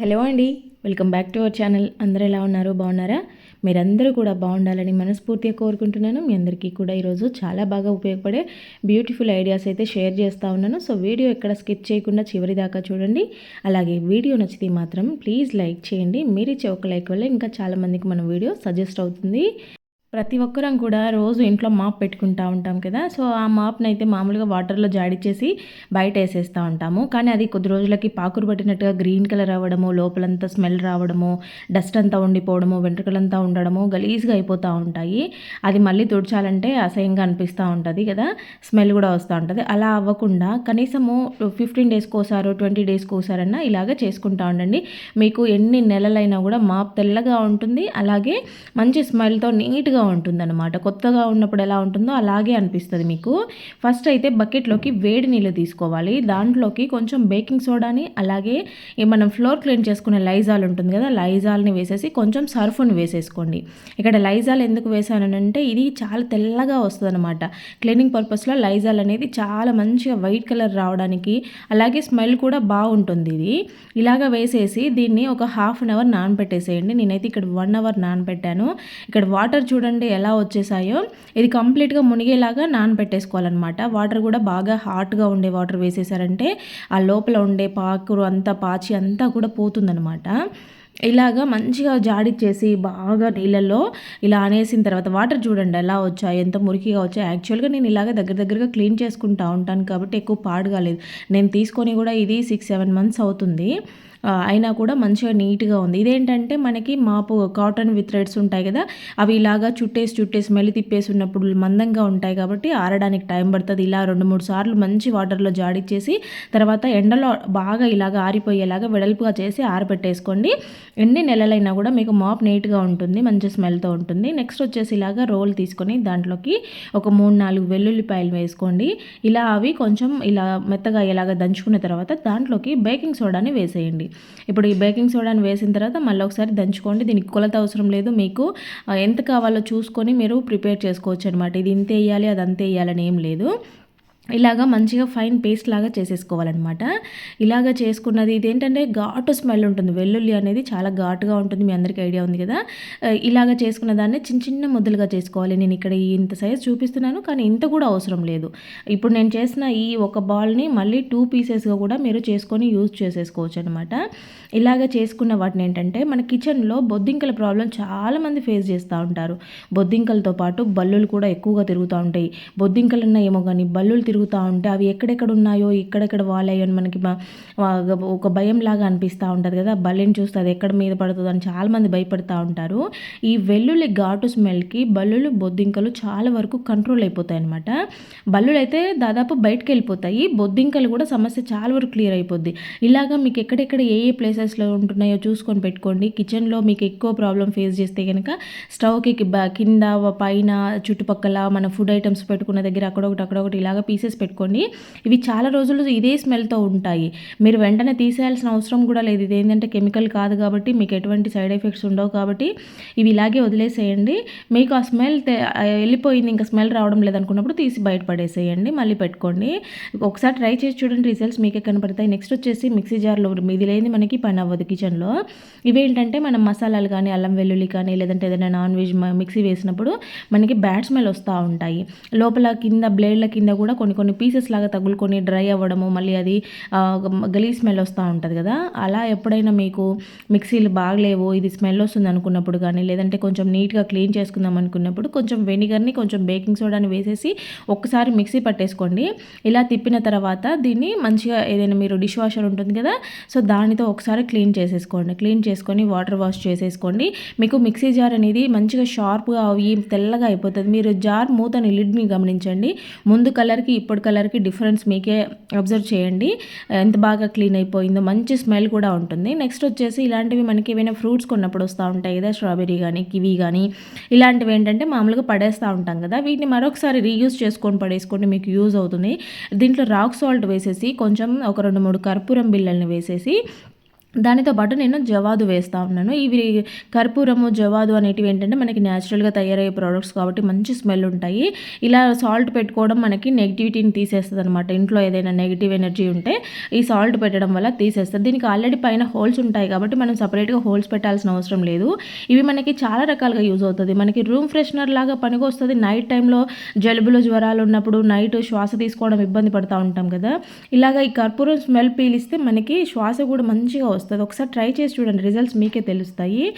Hello అండి welcome back to our channel. అందరూ ఎలా ఉన్నారు? బాగున్నారా? మీరందరూ కూడా బాగుండాలని మనస్ఫూర్తిగా కోరుకుంటున్నాను. మీ అందరికీ కూడా ఈరోజు చాలా బాగా ఉపయోగపడే బ్యూటిఫుల్ ఐడియాస్ అయితే షేర్ చేస్తూ ఉన్నాను. సో వీడియో ఎక్కడ స్కిప్ చేయకుండా చివరి దాకా చూడండి. అలాగే వీడియో నచ్చితే మాత్రం ప్లీజ్ లైక్ చేయండి. మీరు ఇచ్చే ఒక లైక్ వల్ల ఇంకా చాలామందికి మన వీడియో సజెస్ట్ అవుతుంది. ప్రతి ఒక్కరం కూడా రోజు ఇంట్లో మాప్ పెట్టుకుంటూ ఉంటాం కదా. సో ఆ మాప్ని అయితే మామూలుగా వాటర్లో జాడిచేసి బయట వేసేస్తూ ఉంటాము. కానీ అది కొద్ది రోజులకి పాకురు పట్టినట్టుగా గ్రీన్ కలర్ అవ్వడము లోపలంతా స్మెల్ రావడము డస్ట్ అంతా ఉండిపోవడము వెంట్రుకలంతా ఉండడము గలీజ్గా అయిపోతూ ఉంటాయి. అది మళ్ళీ తుడిచాలంటే అసహ్యంగా అనిపిస్తూ ఉంటుంది కదా. స్మెల్ కూడా వస్తూ ఉంటుంది. అలా అవ్వకుండా కనీసము ఫిఫ్టీన్ డేస్కి ఒకసారి ట్వంటీ డేస్కి ఒకసారన్నా ఇలాగ చేసుకుంటా ఉండండి. మీకు ఎన్ని నెలలైనా కూడా మాప్ తెల్లగా ఉంటుంది. అలాగే మంచి స్మెల్తో నీట్గా ఉంటుందన్నమాట. కొత్తగా ఉన్నప్పుడు ఎలా ఉంటుందో అలాగే అనిపిస్తుంది మీకు. ఫస్ట్ అయితే బకెట్లోకి వేడి నీళ్ళు తీసుకోవాలి. దాంట్లోకి కొంచెం బేకింగ్ సోడాని అలాగే మనం ఫ్లోర్ క్లీన్ చేసుకునే లైజాల్ ఉంటుంది కదా లైజాల్ని వేసేసి కొంచెం సర్ఫ్ని వేసేసుకోండి. ఇక్కడ లైజాల్ ఎందుకు వేసానంటే ఇది చాలా తెల్లగా వస్తుంది అనమాట క్లీనింగ్ పర్పస్లో లైజాల్ అనేది చాలా మంచిగా వైట్ కలర్ రావడానికి అలాగే స్మెల్ కూడా బాగుంటుంది ఇది. ఇలాగ వేసేసి దీన్ని ఒక హాఫ్ అన్ అవర్ నానబెట్టేసేయండి. నేనైతే ఇక్కడ వన్ అవర్ నానబెట్టాను. ఇక్కడ వాటర్ చూడండి చూడండి ఎలా వచ్చేసాయో. ఇది కంప్లీట్గా మునిగేలాగా నానబెట్టేసుకోవాలన్నమాట. వాటర్ కూడా బాగా హాట్గా ఉండే వాటర్ వేసేసారంటే ఆ లోపల ఉండే పాకురు అంతా పాచి అంతా కూడా పోతుందనమాట ఇలాగా మంచిగా జాడిచ్చేసి బాగా నీళ్ళల్లో ఇలా అనేసిన తర్వాత వాటర్ చూడండి ఎలా వచ్చాయి ఎంత మురికిగా వచ్చాయి. యాక్చువల్గా నేను ఇలాగ దగ్గర దగ్గరగా క్లీన్ చేసుకుంటా ఉంటాను కాబట్టి ఎక్కువ పాడుగాలేదు నేను తీసుకొని కూడా ఇది సిక్స్ సెవెన్ మంత్స్ అవుతుంది. అయినా కూడా మంచిగా నీట్గా ఉంది. ఇదేంటంటే మనకి మాపు కాటన్ విత్ థ్రెడ్స్ ఉంటాయి కదా అవి ఇలాగా చుట్టేసి చుట్టేసి మెల్లి తిప్పేసి ఉన్నప్పుడు మందంగా ఉంటాయి కాబట్టి ఆరడానికి టైం పడుతుంది. ఇలా రెండు మూడు సార్లు మంచి వాటర్లో జాడిచ్చేసి తర్వాత ఎండలో బాగా ఇలాగ ఆరిపోయేలాగా వెడల్పుగా చేసి ఆరబెట్టేసుకోండి ఎన్ని నెలలైనా కూడా మీకు మాప్ నీట్గా ఉంటుంది మంచి స్మెల్తో ఉంటుంది. నెక్స్ట్ వచ్చేసి ఇలాగా రోల్ తీసుకొని దాంట్లోకి ఒక మూడు నాలుగు వెల్లుల్లిపాయలు వేసుకోండి. ఇలా అవి కొంచెం ఇలా మెత్తగా ఇలాగ దంచుకున్న తర్వాత దాంట్లోకి బేకింగ్ సోడాని వేసేయండి. ఇప్పుడు ఈ బేకింగ్ సోడాని వేసిన తర్వాత మళ్ళీ ఒకసారి దంచుకోండి. దీనికి కొలత అవసరం లేదు. మీకు ఎంత కావాలో చూసుకొని మీరు ప్రిపేర్ చేసుకోవచ్చు అనమాట ఇది ఇంత వేయాలి అది అంతే వేయాలని ఏం లేదు. ఇలాగా మంచిగా ఫైన్ పేస్ట్ లాగా చేసేసుకోవాలన్నమాట. ఇలాగ చేసుకున్నది ఇదేంటంటే ఘాటు స్మెల్ ఉంటుంది. వెల్లుల్లి అనేది చాలా ఘాటుగా ఉంటుంది. మీ అందరికీ ఐడియా ఉంది కదా? ఇలాగ చేసుకున్న దాన్ని చిన్న చిన్న ముద్దలుగా చేసుకోవాలి. నేను ఇక్కడ ఇంత సైజ్ చూపిస్తున్నాను కానీ ఇంత కూడా అవసరం లేదు. ఇప్పుడు నేను చేసిన ఈ ఒక బాల్ని మళ్ళీ టూ పీసెస్గా కూడా మీరు చేసుకొని యూజ్ చేసేసుకోవచ్చు అనమాట ఇలాగ చేసుకున్న వాటిని ఏంటంటే మన కిచెన్లో బొద్దింకల ప్రాబ్లం చాలామంది ఫేస్ చేస్తూ ఉంటారు. బొద్దింకలతో పాటు బల్లులు కూడా ఎక్కువగా తిరుగుతూ ఉంటాయి. బొద్దింకలు ఏమో కానీ బల్లులు తిరుగు తిరుగుతూ ఉంటే అవి ఎక్కడెక్కడ ఉన్నాయో ఎక్కడెక్కడ వాలాయో అని మనకి ఒక భయం లాగా అనిపిస్తూ ఉంటుంది కదా. బల్లిని చూస్తే అది ఎక్కడ మీద పడుతుంది అని చాలామంది భయపడుతూ ఉంటారు. ఈ వెల్లుల్లి ఘాటు స్మెల్కి బల్లులు బొద్దింకలు చాలా వరకు కంట్రోల్ అయిపోతాయి అనమాట బల్లులు అయితే దాదాపు బయటకు వెళ్ళిపోతాయి. బొద్దింకలు కూడా సమస్య చాలా వరకు క్లియర్ అయిపోద్ది. ఇలాగా మీకు ఎక్కడెక్కడ ఏ ఏ ప్లేసెస్లో ఉంటున్నాయో చూసుకొని పెట్టుకోండి. కిచెన్లో మీకు ఎక్కువ ప్రాబ్లం ఫేస్ చేస్తే కనుక స్టవ్కి కింద పైన చుట్టుపక్కల మన ఫుడ్ ఐటమ్స్ పెట్టుకున్న దగ్గర అక్కడొకటి అక్కడొకటి ఇలాగ పీసెస్ తీసేసి పెట్టుకోండి. ఇవి చాలా రోజులు ఇదే స్మెల్తో ఉంటాయి. మీరు వెంటనే తీసేయాల్సిన అవసరం కూడా లేదు. ఇది ఏంటంటే కెమికల్ కాదు కాబట్టి మీకు ఎటువంటి సైడ్ ఎఫెక్ట్స్ ఉండవు కాబట్టి ఇవి ఇలాగే వదిలేసేయండి. మీకు ఆ స్మెల్ వెళ్ళిపోయింది ఇంకా స్మెల్ రావడం లేదనుకున్నప్పుడు తీసి బయటపడేసేయండి. మళ్ళీ పెట్టుకోండి. ఒకసారి ట్రై చేసి చూడండి. రిజల్ట్స్ మీకే కనపడతాయి. నెక్స్ట్ వచ్చేసి మిక్సీ జార్లో ఇది లేని మనకి పని అవ్వదు కిచెన్లో. ఇవేంటంటే మనం మసాలాలు కానీ అల్లం వెల్లుల్లి కానీ లేదంటే ఏదైనా నాన్ వెజ్ మిక్సీ వేసినప్పుడు మనకి బ్యాడ్ స్మెల్ వస్తూ ఉంటాయి. లోపల కింద బ్లేడ్ల కింద కూడా కొన్ని కొన్ని పీసెస్ లాగా తగులుకొని డ్రై అవ్వడము మళ్ళీ అది గలీ స్మెల్ వస్తూ ఉంటుంది కదా. అలా ఎప్పుడైనా మీకు మిక్సీలు బాగలేవు ఇది స్మెల్ వస్తుంది అనుకున్నప్పుడు కానీ లేదంటే కొంచెం నీట్గా క్లీన్ చేసుకుందాం అనుకున్నప్పుడు కొంచెం వెనిగర్ని కొంచెం బేకింగ్ సోడాని వేసేసి ఒక్కసారి మిక్సీ పట్టేసుకోండి. ఇలా తిప్పిన తర్వాత దీన్ని మంచిగా ఏదైనా మీరు డిష్ వాషర్ ఉంటుంది కదా సో దానితో ఒకసారి క్లీన్ చేసేసుకోండి. క్లీన్ చేసుకొని వాటర్ వాష్ చేసేసుకోండి. మీకు మిక్సీ జార్ అనేది మంచిగా షార్ప్గా అవి తెల్లగా అయిపోతుంది. మీరు జార్ మూతని లిడ్ని గమనించండి. ముందు కలర్కి ఇప్పుడు కలర్కి డిఫరెన్స్ మీకే అబ్జర్వ్ చేయండి. ఎంత బాగా క్లీన్ అయిపోయిందో మంచి స్మెల్ కూడా ఉంటుంది. నెక్స్ట్ వచ్చేసి ఇలాంటివి మనకి ఏమైనా ఫ్రూట్స్ కొన్నప్పుడు వస్తూ ఉంటాయి. కదా స్ట్రాబెర్రీ కానీ కివీ కానీ ఇలాంటివి ఏంటంటే మామూలుగా పడేస్తూ ఉంటాం కదా. వీటిని మరొకసారి రీయూజ్ చేసుకొని పడేసుకోండి మీకు యూజ్ అవుతుంది. దీంట్లో రాక్ సాల్ట్ వేసేసి కొంచెం ఒక రెండు మూడు కర్పూరం బిళ్ళల్ని వేసేసి దానితో పాటు నేను జవాదు వేస్తూ ఉన్నాను. ఇవి కర్పూరము జవాదు అనేటివి ఏంటంటే మనకి న్యాచురల్గా తయారయ్యే ప్రోడక్ట్స్ కాబట్టి మంచి స్మెల్ ఉంటాయి. ఇలా సాల్ట్ పెట్టుకోవడం మనకి నెగిటివిటీని తీసేస్తుంది అనమాట ఇంట్లో ఏదైనా నెగిటివ్ ఎనర్జీ ఉంటే ఈ సాల్ట్ పెట్టడం వల్ల తీసేస్తుంది. దీనికి ఆల్రెడీ పైన హోల్స్ ఉంటాయి కాబట్టి మనం సపరేట్గా హోల్స్ పెట్టాల్సిన అవసరం లేదు. ఇవి మనకి చాలా రకాలుగా యూజ్ అవుతుంది. మనకి రూమ్ ఫ్రెషనర్ లాగా పనికొస్తుంది. నైట్ టైంలో జలుబులు జ్వరాలు ఉన్నప్పుడు నైట్ శ్వాస తీసుకోవడం ఇబ్బంది పడుతూ ఉంటాం కదా. ఇలాగ ఈ కర్పూరం స్మెల్ పీలిస్తే మనకి శ్వాస కూడా మంచిగా వస్తుంది. ఒకసారి ట్రై చేసి చూడండి. రిజల్ట్స్ మీకే తెలుస్తాయి.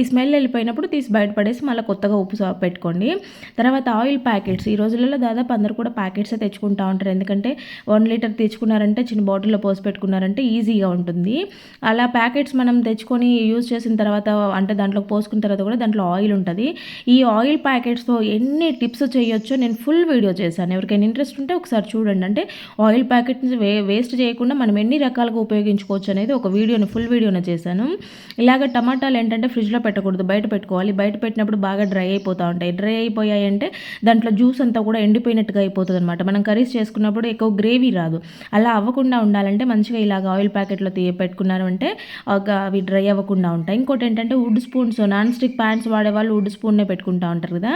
ఈ స్మెల్ వెళ్ళిపోయినప్పుడు తీసి బయటపడేసి మళ్ళీ కొత్తగా ఉప్పు పెట్టుకోండి. తర్వాత ఆయిల్ ప్యాకెట్స్. ఈ రోజులలో దాదాపు అందరు కూడా ప్యాకెట్సే తెచ్చుకుంటూ ఉంటారు. ఎందుకంటే వన్ లీటర్ తెచ్చుకున్నారంటే చిన్న బాటిల్లో పోసి పెట్టుకున్నారంటే ఈజీగా ఉంటుంది. అలా ప్యాకెట్స్ మనం తెచ్చుకొని యూజ్ చేసిన తర్వాత అంటే దాంట్లో పోసుకున్న తర్వాత కూడా దాంట్లో ఆయిల్ ఉంటుంది. ఈ ఆయిల్ ప్యాకెట్స్తో ఎన్ని టిప్స్ చేయొచ్చో నేను ఫుల్ వీడియో చేశాను. ఎవరికైనా ఇంట్రెస్ట్ ఉంటే ఒకసారి చూడండి. అంటే ఆయిల్ ప్యాకెట్స్ వే వేస్ట్ చేయకుండా మనం ఎన్ని రకాలుగా ఉపయోగించుకోవచ్చు అనేది ఒక వీడియోని ఫుల్ వీడియోని చేశాను. ఇలాగ టమాటాలు ఏంటంటే ఫ్రిడ్జ్లో పెట్టకూడదు బయట పెట్టుకోవాలి. బయట పెట్టినప్పుడు బాగా డ్రై అయిపోతూ ఉంటాయి. డ్రై అయిపోయాయి అంటే దాంట్లో జ్యూస్ అంతా కూడా ఎండిపోయినట్టుగా అయిపోతుంది అనమాట మనం కర్రీస్ చేసుకున్నప్పుడు ఎక్కువ గ్రేవీ రాదు. అలా అవ్వకుండా ఉండాలంటే మంచిగా ఇలాగ ఆయిల్ ప్యాకెట్లో తీ పెట్టుకున్నారు అంటే అవి డ్రై అవ్వకుండా ఉంటాయి. ఇంకోటి ఏంటంటే wood spoons non stick pans వాడే వాళ్ళు వుడ్ స్పూన్నే పెట్టుకుంటూ ఉంటారు కదా.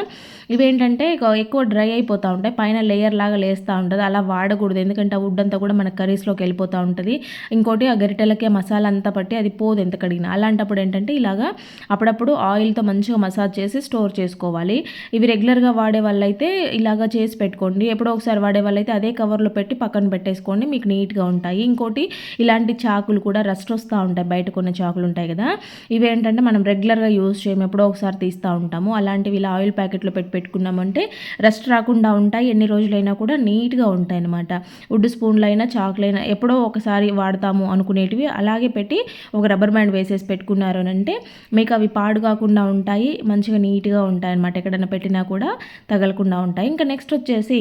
ఇవేంటంటే ఎక్కువ డ్రై అయిపోతూ ఉంటాయి. పైన లేయర్ లాగా లేస్తూ ఉంటుంది. అలా వాడకూడదు. ఎందుకంటే ఆ వుడ్ అంతా కూడా మన కర్రీస్లోకి వెళ్ళిపోతూ ఉంటుంది. ఇంకోటి ఆ గరిటెలకే మసాలా మసాలా అంతా పట్టి అది పోదు ఎంత కడిగినా. అలాంటప్పుడు ఏంటంటే ఇలాగా అప్పుడప్పుడు ఆయిల్తో మంచిగా మసాజ్ చేసి స్టోర్ చేసుకోవాలి. ఇవి రెగ్యులర్గా వాడే వాళ్ళైతే ఇలాగా చేసి పెట్టుకోండి. ఎప్పుడో ఒకసారి వాడే వాళ్ళైతే అదే కవర్లో పెట్టి పక్కన పెట్టేసుకోండి. మీకు నీట్గా ఉంటాయి. ఇంకోటి ఇలాంటి చాకులు కూడా రస్ట్ వస్తూ ఉంటాయి. బయట కొన్ని చాకులు ఉంటాయి కదా. ఇవి ఏంటంటే మనం రెగ్యులర్గా యూజ్ చేయము ఎప్పుడో ఒకసారి తీస్తూ ఉంటాము. అలాంటివి ఇలా ఆయిల్ ప్యాకెట్లో పెట్టి పెట్టుకున్నామంటే రస్ట్ రాకుండా ఉంటాయి. ఎన్ని రోజులైనా కూడా నీట్గా ఉంటాయి అనమాట వుడ్ స్పూన్లు అయినా చాకులైనా ఎప్పుడో ఒకసారి వాడతాము అనుకునేటివి. అలా అలాగే పెట్టి ఒక రబ్బర్ బ్యాండ్ వేసేసి పెట్టుకున్నారు అని అంటే మీకు అవి పాడు కాకుండా ఉంటాయి మంచిగా నీట్గా ఉంటాయి అనమాట ఎక్కడైనా పెట్టినా కూడా తగలకుండా ఉంటాయి. ఇంకా నెక్స్ట్ వచ్చేసి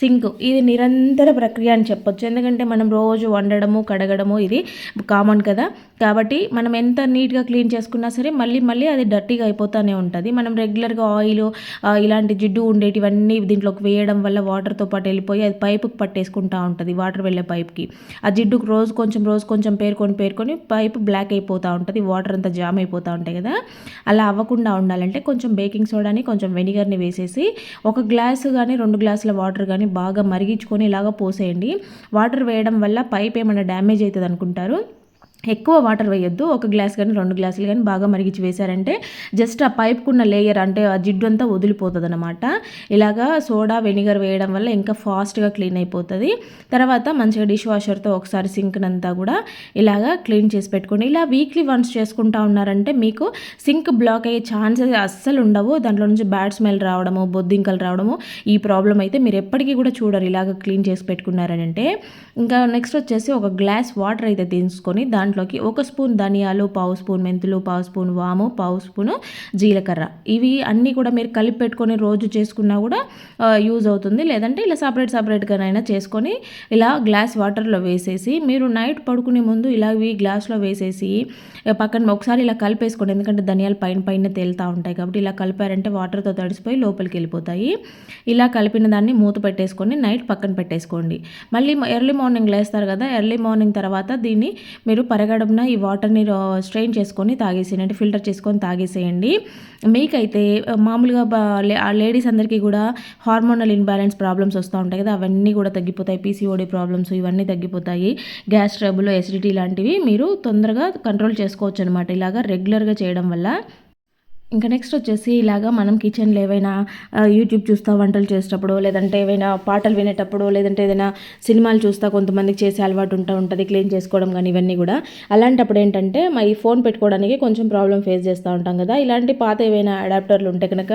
సింక్. ఇది నిరంతర ప్రక్రియ అని చెప్పొచ్చు. ఎందుకంటే మనం రోజు వండడము కడగడము ఇది కామన్ కదా. కాబట్టి మనం ఎంత నీట్గా క్లీన్ చేసుకున్నా సరే మళ్ళీ మళ్ళీ అది డర్టీగా అయిపోతూనే ఉంటుంది. మనం రెగ్యులర్గా ఆయిల్ ఇలాంటి జిడ్డు ఉండేటివన్నీ దీంట్లోకి వేయడం వల్ల వాటర్తో పాటు వెళ్ళిపోయి అది పైపుకి పట్టేసుకుంటూ ఉంటుంది వాటర్ వెళ్ళే పైప్కి. ఆ జిడ్డుకు రోజు కొంచెం రోజు కొంచెం పేర్కొని పేర్కొని పైపు బ్లాక్ అయిపోతూ ఉంటుంది వాటర్ అంతా జామ్ అయిపోతూ ఉంటాయి కదా. అలా అవ్వకుండా ఉండాలంటే కొంచెం బేకింగ్ సోడాని కొంచెం వెనిగర్ని వేసేసి ఒక గ్లాసు కానీ రెండు గ్లాసుల వాటర్ కానీ బాగా మరిగించుకొని ఇలాగ పోసేయండి. వాటర్ వేయడం వల్ల పైప్ ఏమైనా డ్యామేజ్ అవుతుంది అనుకుంటారు ఎక్కువ వాటర్ వేయొద్దు. ఒక గ్లాస్ కానీ రెండు గ్లాసులు కానీ బాగా మరిగించి వేశారంటే జస్ట్ ఆ పైప్కున్న లేయర్ అంటే ఆ జిడ్డు అంతా వదిలిపోతుంది అనమాట ఇలాగా సోడా వెనిగర్ వేయడం వల్ల ఇంకా ఫాస్ట్గా క్లీన్ అయిపోతుంది. తర్వాత మంచిగా డిష్ వాషర్తో ఒకసారి సింక్నంతా కూడా ఇలాగా క్లీన్ చేసి పెట్టుకోండి. ఇలా వీక్లీ వన్స్ చేసుకుంటా ఉన్నారంటే మీకు సింక్ బ్లాక్ అయ్యే ఛాన్సెస్ అస్సలు ఉండవు. దాంట్లో నుంచి బ్యాడ్ స్మెల్ రావడము బొద్దింకలు రావడము ఈ ప్రాబ్లం అయితే మీరు ఎప్పటికీ కూడా చూడరు ఇలాగ క్లీన్ చేసి పెట్టుకున్నారని అంటే ఇంకా నెక్స్ట్ వచ్చేసి ఒక గ్లాస్ వాటర్ అయితే తీసుకొని దాంట్లో దాంట్లోకి ఒక స్పూన్ ధనియాలు పావు స్పూన్ మెంతులు పావు స్పూన్ వాము పావు స్పూను జీలకర్ర. ఇవి అన్నీ కూడా మీరు కలిపి పెట్టుకొని రోజు చేసుకున్నా కూడా యూజ్ అవుతుంది. లేదంటే ఇలా సపరేట్ సపరేట్గానైనా చేసుకొని ఇలా గ్లాస్ వాటర్లో వేసేసి మీరు నైట్ పడుకునే ముందు ఇలా ఇవి గ్లాస్లో వేసేసి పక్కన ఒకసారి ఇలా కలిపేసుకోండి. ఎందుకంటే ధనియాలు పైన పైన తేలుతూ ఉంటాయి కాబట్టి ఇలా కలిపారంటే వాటర్తో తడిసిపోయి లోపలికి వెళ్ళిపోతాయి. ఇలా కలిపిన దాన్ని మూత పెట్టేసుకొని నైట్ పక్కన పెట్టేసుకోండి. మళ్ళీ ఎర్లీ మార్నింగ్ లేస్తారు కదా ఎర్లీ మార్నింగ్ తర్వాత దీన్ని మీరు అరగడంన ఈ వాటర్ని స్ట్రెయిన్ చేసుకొని తాగేసేయండి. అంటే ఫిల్టర్ చేసుకొని తాగేసేయండి. మీకైతే మామూలుగా లేడీస్ అందరికీ కూడా హార్మోనల్ ఇన్బ్యాలెన్స్ ప్రాబ్లమ్స్ వస్తూ ఉంటాయి కదా అవన్నీ కూడా తగ్గిపోతాయి. పీసీఓడి ప్రాబ్లమ్స్ ఇవన్నీ తగ్గిపోతాయి. గ్యాస్ ట్రబుల్ ఎసిడిటీ లాంటివి మీరు తొందరగా కంట్రోల్ చేసుకోవచ్చు అనమాట ఇలాగా రెగ్యులర్గా చేయడం వల్ల ఇంకా నెక్స్ట్ వచ్చేసి ఇలాగా మనం కిచెన్లో ఏవైనా యూట్యూబ్ చూస్తా వంటలు చేసేటప్పుడు లేదంటే ఏవైనా పాటలు వినేటప్పుడు లేదంటే ఏదైనా సినిమాలు చూస్తా కొంతమందికి చేసే అలవాటు ఉంటా ఉంటుంది క్లీన్ చేసుకోవడం కానీ ఇవన్నీ కూడా. అలాంటప్పుడు ఏంటంటే మా ఈ ఫోన్ పెట్టుకోవడానికి కొంచెం ప్రాబ్లం ఫేస్ చేస్తూ ఉంటాం కదా. ఇలాంటి పాత ఏవైనా అడాప్టర్లు ఉంటే కనుక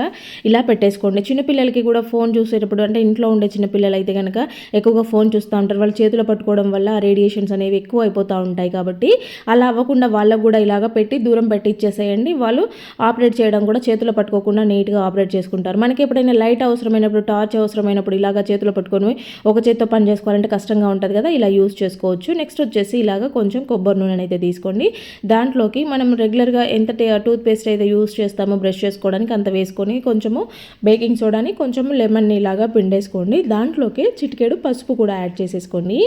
ఇలా పెట్టేసుకోండి. చిన్నపిల్లలకి కూడా ఫోన్ చూసేటప్పుడు అంటే ఇంట్లో ఉండే చిన్నపిల్లలు అయితే కనుక ఎక్కువగా ఫోన్ చూస్తూ ఉంటారు. వాళ్ళు చేతిలో పట్టుకోవడం వల్ల రేడియేషన్స్ అనేవి ఎక్కువ అయిపోతూ ఉంటాయి కాబట్టి అలా అవ్వకుండా వాళ్ళకు కూడా ఇలాగ పెట్టి దూరం పెట్టి ఇచ్చేసేయండి. వాళ్ళు ఆపరేట్ చేయడం కూడా చేతిలో పట్టుకోకుండా నీట్గా ఆపరేట్ చేసుకుంటారు. మనకి ఎప్పుడైనా లైట్ అవసరమైనప్పుడు టార్చ్ అవసరమైనప్పుడు ఇలాగా చేతిలో పట్టుకొని ఒక చేతితో పని చేసుకోవాలంటే కష్టంగా ఉంటుంది కదా ఇలా యూస్ చేసుకోవచ్చు. నెక్స్ట్ వచ్చేసి ఇలాగ కొంచెం కొబ్బరి నూనె అయితే తీసుకోండి. దాంట్లోకి మనం రెగ్యులర్గా ఎంత టూత్ పేస్ట్ అయితే యూస్ చేస్తామో బ్రష్ చేసుకోవడానికి అంత వేసుకొని కొంచెము బేకింగ్ సోడాని కొంచెం లెమన్ ఇలాగా పిండేసుకోండి. దాంట్లోకి చిటికేడు పసుపు కూడా యాడ్ చేసేసుకోండి.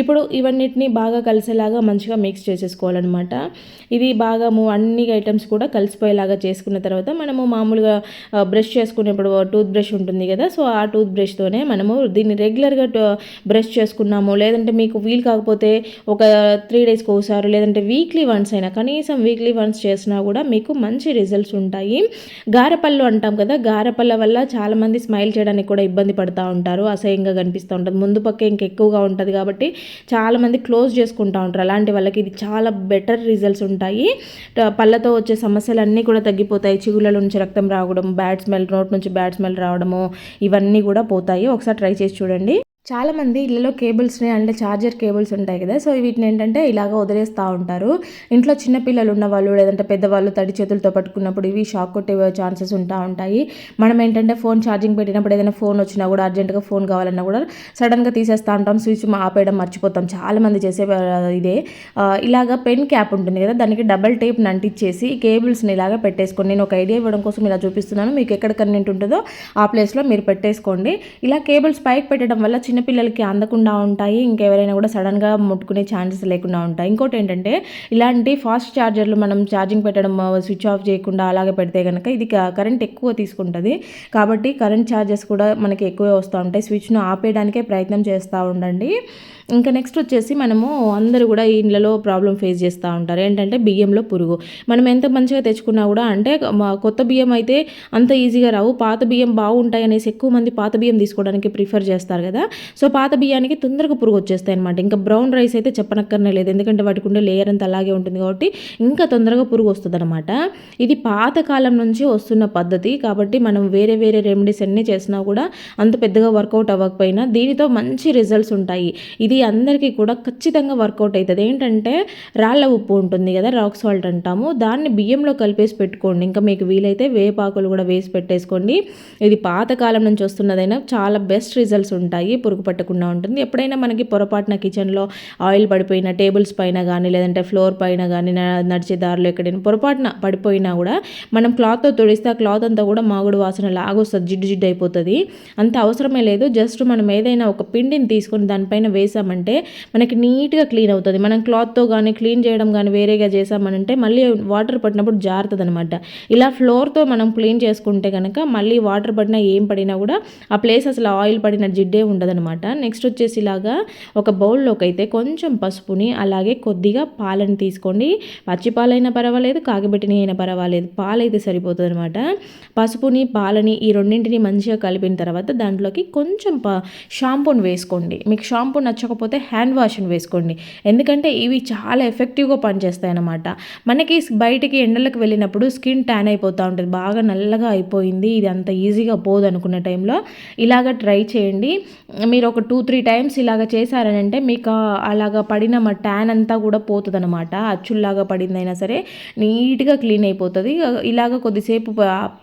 ఇప్పుడు ఇవన్నిటిని బాగా కలిసేలాగా మంచిగా మిక్స్ చేసేసుకోవాలన్నమాట. ఇది బాగా అన్ని ఐటమ్స్ కూడా కలిసిపోయేలాగా చేసుకున్న తర్వాత మనము మామూలుగా బ్రష్ చేసుకునేప్పుడు టూత్ బ్రష్ ఉంటుంది కదా సో ఆ టూత్ బ్రష్తోనే మనము దీన్ని రెగ్యులర్గా బ్రష్ చేసుకున్నాము. లేదంటే మీకు వీలు కాకపోతే ఒక త్రీ డేస్కి ఒకసారి లేదంటే వీక్లీ వన్స్ అయినా కనీసం వీక్లీ వన్స్ చేసినా కూడా మీకు మంచి రిజల్ట్స్ ఉంటాయి. గారెపళ్ళు అంటాం కదా గారెపళ్ళ వల్ల చాలామంది స్మైల్ చేయడానికి కూడా ఇబ్బంది పడుతూ ఉంటారు అసహ్యంగా కనిపిస్తూ ఉంటుంది. ముందు పక్క ఇంకెక్కువగా ఉంటుంది కాబట్టి చాలామంది క్లోజ్ చేసుకుంటూ ఉంటారు. అలాంటి వాళ్ళకి ఇది చాలా బెటర్ రిజల్ట్స్ ఉంటాయి. పళ్ళతో వచ్చే సమస్యలన్నీ కూడా తగ్గిపోతాయి. చిగుళ్ళ నుంచి రక్తం రావడం బ్యాడ్ స్మెల్ నోట్ నుంచి బ్యాడ్ స్మెల్ రావడము ఇవన్నీ కూడా పోతాయి. ఒకసారి ట్రై చేసి చూడండి. చాలామంది ఇళ్ళలో కేబుల్స్ని అంటే ఛార్జర్ కేబుల్స్ ఉంటాయి కదా. సో వీటిని ఏంటంటే ఇలాగ వదిలేస్తూ ఉంటారు. ఇంట్లో చిన్నపిల్లలు ఉన్నవాళ్ళు లేదంటే పెద్దవాళ్ళు తడి చేతులతో పట్టుకున్నప్పుడు ఇవి షాక్ కొట్టే ఛాన్సెస్ ఉంటా ఉంటాయి. మనం ఏంటంటే ఫోన్ ఛార్జింగ్ పెట్టినప్పుడు ఏదైనా ఫోన్ వచ్చినా కూడా అర్జెంటుగా ఫోన్ కావాలన్నా కూడా సడన్గా తీసేస్తూ ఉంటాం. స్విచ్ ఆపేయడం మర్చిపోతాం. చాలామంది చేసే ఇదే. ఇలాగ పెన్ క్యాప్ ఉంటుంది కదా. దానికి డబల్ టేప్ నంటిచ్చేసి కేబుల్స్ని ఇలాగ పెట్టేసుకోండి. నేను ఒక ఐడియా ఇవ్వడం కోసం ఇలా చూపిస్తున్నాను. మీకు ఎక్కడ కన్వెంట్ ఉంటుందో ఆ ప్లేస్లో మీరు పెట్టేసుకోండి. ఇలా కేబుల్స్ పైకి పెట్టడం వల్ల చిన్న చిన్నపిల్లలకి అందకుండా ఉంటాయి ఇంకెవరైనా కూడా సడన్గా ముట్టుకునే ఛాన్సెస్ లేకుండా ఉంటాయి. ఇంకోటి ఏంటంటే ఇలాంటి ఫాస్ట్ ఛార్జర్లు మనం ఛార్జింగ్ పెట్టడం స్విచ్ ఆఫ్ చేయకుండా అలాగే పెడితే కనుక ఇది కరెంట్ ఎక్కువ తీసుకుంటుంది. కాబట్టి కరెంట్ ఛార్జెస్ కూడా మనకి ఎక్కువే వస్తూ ఉంటాయి. స్విచ్ను ఆపేయడానికే ప్రయత్నం చేస్తూ ఉండండి. ఇంకా నెక్స్ట్ వచ్చేసి మనము అందరూ కూడా ఈ ఇళ్ళలో ప్రాబ్లం ఫేస్ చేస్తూ ఉంటారు. ఏంటంటే బియ్యంలో పురుగు. మనం ఎంత మంచిగా తెచ్చుకున్నా కూడా అంటే కొత్త బియ్యం అయితే అంత ఈజీగా రావు. పాత బియ్యం బాగుంటాయి అనేసి ఎక్కువ మంది పాత బియ్యం తీసుకోవడానికి ప్రిఫర్ చేస్తారు కదా. సో పాత బియ్యానికి తొందరగా పురుగు వచ్చేస్తాయి అనమాట ఇంకా బ్రౌన్ రైస్ అయితే చెప్పనక్కర్నే లేదు. ఎందుకంటే వాటికి ఉండే లేయర్ అంతా అలాగే ఉంటుంది కాబట్టి ఇంకా తొందరగా పురుగు వస్తుంది అనమాట ఇది పాతకాలం నుంచి వస్తున్న పద్ధతి కాబట్టి మనం వేరే వేరే రెమెడీస్ అన్నీ చేసినా కూడా అంత పెద్దగా వర్కౌట్ అవ్వకపోయినా దీనితో మంచి రిజల్ట్స్ ఉంటాయి. ఇది అందరికీ కూడా ఖచ్చితంగా వర్కౌట్ అవుతుంది. ఏంటంటే రాళ్ళ ఉప్పు ఉంటుంది కదా రాక్ సాల్ట్ అంటాము. దాన్ని బియ్యంలో కలిపేసి పెట్టుకోండి. ఇంకా మీకు వీలైతే వేపాకులు కూడా వేసి పెట్టేసుకోండి. ఇది పాతకాలం నుంచి వస్తున్నదైనా చాలా బెస్ట్ రిజల్ట్స్ ఉంటాయి. పురుగు పట్టకుండా ఉంటుంది. ఎప్పుడైనా మనకి పొరపాటున కిచెన్లో ఆయిల్ పడిపోయిన టేబుల్స్ పైన కానీ లేదంటే ఫ్లోర్ పైన కానీ నడిచే దారిలో ఎక్కడైనా పొరపాటున పడిపోయినా కూడా మనం క్లాత్తో తుడిస్తే ఆ క్లాత్ అంతా కూడా మాగుడు వాసన లాగొస్తుంది జిడ్డు జిడ్డు అయిపోతుంది. అంత అవసరమే లేదు. జస్ట్ మనం ఏదైనా ఒక పిండిని తీసుకొని దానిపైన వేసాం చేసామంటే మనకి నీట్గా క్లీన్ అవుతుంది. మనం క్లాత్తో కానీ క్లీన్ చేయడం కానీ వేరేగా చేసామనంటే మళ్ళీ వాటర్ పట్టినప్పుడు జారుతుంది అనమాట ఇలా ఫ్లోర్తో మనం క్లీన్ చేసుకుంటే కనుక మళ్ళీ వాటర్ పడినా ఏం పడినా కూడా ఆ ప్లేస్ అసలు ఆయిల్ పడిన జిడ్డే ఉండదనమాట. నెక్స్ట్ వచ్చేసి ఇలాగా ఒక బౌల్లోకి అయితే కొంచెం పసుపుని అలాగే కొద్దిగా పాలని తీసుకోండి. పచ్చి పాలైనా పర్వాలేదు కాగబెట్టిన అయినా పర్వాలేదు. పాలైతే సరిపోతుంది అనమాట పసుపుని పాలని ఈ రెండింటిని మంచిగా కలిపిన తర్వాత దాంట్లోకి కొంచెం షాంపూని వేసుకోండి. మీకు షాంపూ నచ్చకపోతే లేకపోతే హ్యాండ్ వాష్ని వేసుకోండి. ఎందుకంటే ఇవి చాలా ఎఫెక్టివ్గా పనిచేస్తాయి అన్నమాట మనకి బయటికి ఎండలకు వెళ్ళినప్పుడు స్కిన్ ట్యాన్ అయిపోతూ ఉంటుంది. బాగా నల్లగా అయిపోయింది ఇది అంత ఈజీగా పోదు అనుకున్న టైంలో ఇలాగ ట్రై చేయండి. మీరు ఒక టూ త్రీ టైమ్స్ ఇలాగ చేశారనంటే మీకు అలాగ పడిన మా ట్యాన్ అంతా కూడా పోతుంది అనమాట అచ్చుల్లాగా పడిందైనా సరే నీట్గా క్లీన్ అయిపోతుంది. ఇలాగ కొద్దిసేపు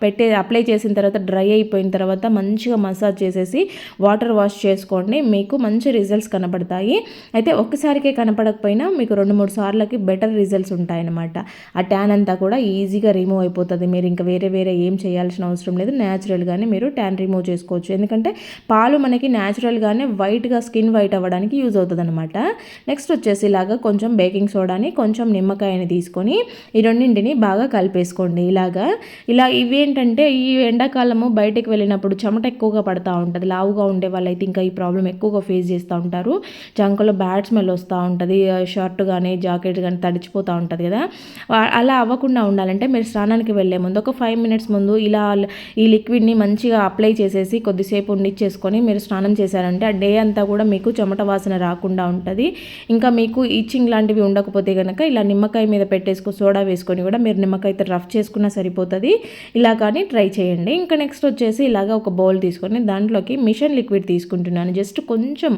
పెట్టే అప్లై చేసిన తర్వాత డ్రై అయిపోయిన తర్వాత మంచిగా మసాజ్ చేసేసి వాటర్ వాష్ చేసుకోండి. మీకు మంచి రిజల్ట్స్ కనబడతాయి కనపడతాయి. అయితే ఒక్కసారికే కనపడకపోయినా మీకు రెండు మూడు సార్లకి బెటర్ రిజల్ట్స్ ఉంటాయన్నమాట. ఆ ట్యాన్ అంతా కూడా ఈజీగా రిమూవ్ అయిపోతుంది. మీరు ఇంకా వేరే వేరే ఏం చేయాల్సిన అవసరం లేదు. న్యాచురల్గానే మీరు ట్యాన్ రిమూవ్ చేసుకోవచ్చు. ఎందుకంటే పాలు మనకి న్యాచురల్గానే వైట్గా స్కిన్ వైట్ అవ్వడానికి యూజ్ అవుతుంది అనమాట నెక్స్ట్ వచ్చేసి ఇలాగా కొంచెం బేకింగ్ సోడాని కొంచెం నిమ్మకాయని తీసుకొని ఈ రెండింటిని బాగా కలిపేసుకోండి. ఇలాగా ఇలా ఇవేంటంటే ఈ ఎండాకాలము బయటకు వెళ్ళినప్పుడు చెమట ఎక్కువగా పడుతూ ఉంటుంది. లావుగా ఉండే వాళ్ళైతే ఇంకా ఈ ప్రాబ్లం ఎక్కువగా ఫేస్ చేస్తూ ఉంటారు. జంకలో బ్యాడ్ స్మెల్ వస్తూ ఉంటుంది షర్ట్ కానీ జాకెట్ కానీ తడిచిపోతూ ఉంటుంది కదా. అలా అవ్వకుండా ఉండాలంటే మీరు స్నానానికి వెళ్ళే ముందు ఒక ఫైవ్ మినిట్స్ ముందు ఇలా ఈ లిక్విడ్ని మంచిగా అప్లై చేసేసి కొద్దిసేపు ఉండిచ్చేసుకొని మీరు స్నానం చేశారంటే ఆ డే అంతా కూడా మీకు చెమట వాసన రాకుండా ఉంటుంది. ఇంకా మీకు ఈచింగ్ లాంటివి ఉండకపోతే కనుక ఇలా నిమ్మకాయ మీద పెట్టేసుకో సోడా వేసుకొని కూడా మీరు నిమ్మకాయతో రఫ్ చేసుకున్నా సరిపోతుంది. ఇలా కానీ ట్రై చేయండి. ఇంకా నెక్స్ట్ వచ్చేసి ఇలాగ ఒక బౌల్ తీసుకొని దాంట్లోకి మిషన్ లిక్విడ్ తీసుకుంటున్నాను. జస్ట్ కొంచెం